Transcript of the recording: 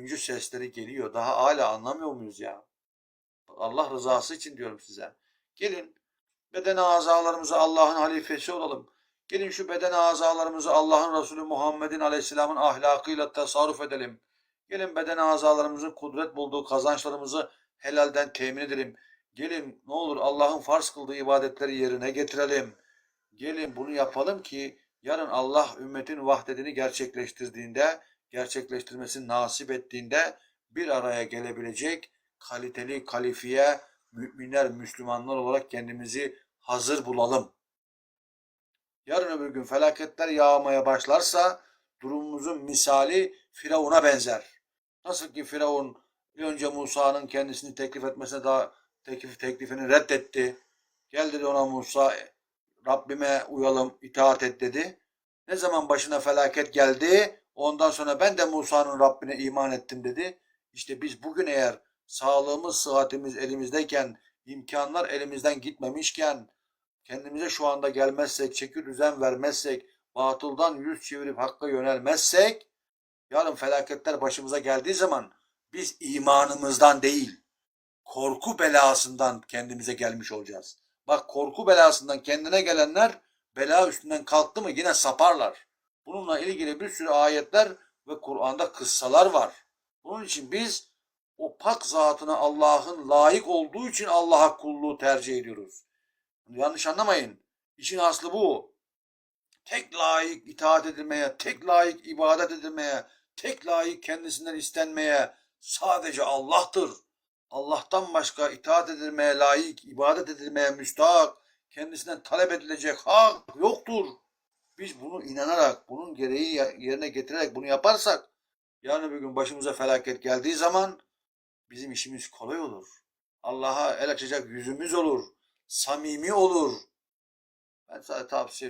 ölümcü sesleri geliyor. Daha hala anlamıyor muyuz ya? Allah rızası için diyorum size. Gelin beden azalarımızı Allah'ın halifesi olalım. Gelin şu beden azalarımızı Allah'ın Resulü Muhammed'in aleyhisselamın ahlakıyla tasarruf edelim. Gelin beden azalarımızın kudret bulduğu kazançlarımızı helalden temin edelim. Gelin ne olur Allah'ın farz kıldığı ibadetleri yerine getirelim. Gelin bunu yapalım ki yarın Allah ümmetin vahdedini gerçekleştirdiğinde, gerçekleştirmesini nasip ettiğinde bir araya gelebilecek kaliteli, kalifiye, müminler, Müslümanlar olarak kendimizi hazır bulalım. Yarın öbür gün felaketler yağmaya başlarsa durumumuzun misali Firavun'a benzer. Nasıl ki Firavun önce Musa'nın kendisini teklif etmesine daha teklif, teklifini reddetti. Gel dedi ona Musa Rabbime uyalım, itaat et dedi. Ne zaman başına felaket geldi, ondan sonra ben de Musa'nın Rabbine iman ettim dedi. İşte biz bugün eğer sağlığımız, sıhhatimiz elimizdeyken, imkanlar elimizden gitmemişken, kendimize şu anda gelmezsek, çeki düzen vermezsek, batıldan yüz çevirip hakka yönelmezsek, yarın felaketler başımıza geldiği zaman biz imanımızdan değil, korku belasından kendimize gelmiş olacağız. Bak korku belasından kendine gelenler bela üstünden kalktı mı yine saparlar. Bununla ilgili bir sürü ayetler ve Kur'an'da kıssalar var. Bunun için biz o pak zatına Allah'ın layık olduğu için Allah'a kulluğu tercih ediyoruz. Yanlış anlamayın. İşin aslı bu. Tek layık itaat edilmeye, tek layık ibadet edilmeye, tek layık kendisinden istenmeye sadece Allah'tır. Allah'tan başka itaat edilmeye layık, ibadet edilmeye müstahak, kendisinden talep edilecek hak yoktur. Biz bunu inanarak, bunun gereği yerine getirerek bunu yaparsak, yarın bir gün başımıza felaket geldiği zaman bizim işimiz kolay olur. Allah'a el açacak yüzümüz olur. Samimi olur. Ben sadece tavsiye